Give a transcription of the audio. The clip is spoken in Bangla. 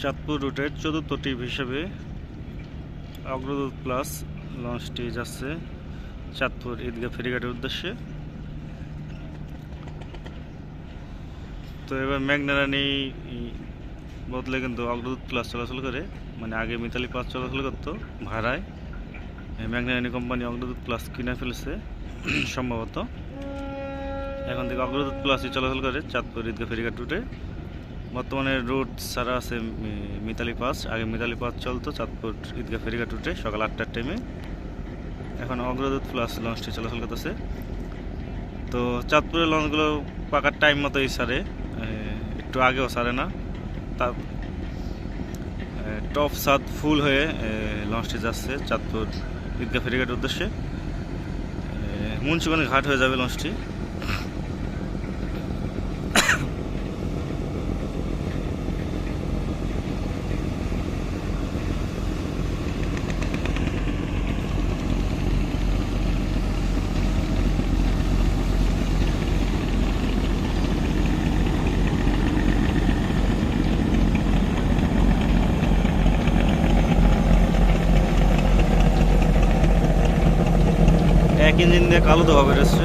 চাঁদপুর রুটের চতুর্থ টিপ হিসেবে অগ্রদূত প্লাস লঞ্চটি যাচ্ছে চাঁদপুর ঈদগাহ ফেরিঘাটের উদ্দেশ্যে। তো এবার ম্যাগনারানি বদলে কিন্তু অগ্রদূত প্লাস চলাচল করে মানে আগে মিতালি প্লাস চলাচল করতো ভাড়ায়। এই ম্যাগনারানি কোম্পানি অগ্রদূত প্লাস কিনে ফেলেছে সম্ভবত। এখন থেকে অগ্রদূত প্লাসই চলাচল করে চাঁদপুর ঈদগাহ ফেরিঘাট রুটে। বর্তমানে রুট ছাড়া আছে মিতালি পাস আগে মিতালি পাস চলতো, চাঁদপুর ঈদগাহ ফেরিঘাট রুটে সকাল আটটার টাইমে এখন অগ্রদূত প্লাস লঞ্চটি চলাচল করতেছে। তো চাঁদপুরের লঞ্চগুলো পাকার টাইম মতোই সারে একটু আগেও সারে না। তার টপ সাত ফুল হয়ে লঞ্চটি যাচ্ছে চাঁদপুর ঈদগাহ ফেরিঘাটের উদ্দেশ্যে। মুন্সিগঞ্জ ঘাট হয়ে যাবে লঞ্চটি এক ইঞ্জিন দিয়ে কালো ধোয়া বেরোচ্ছে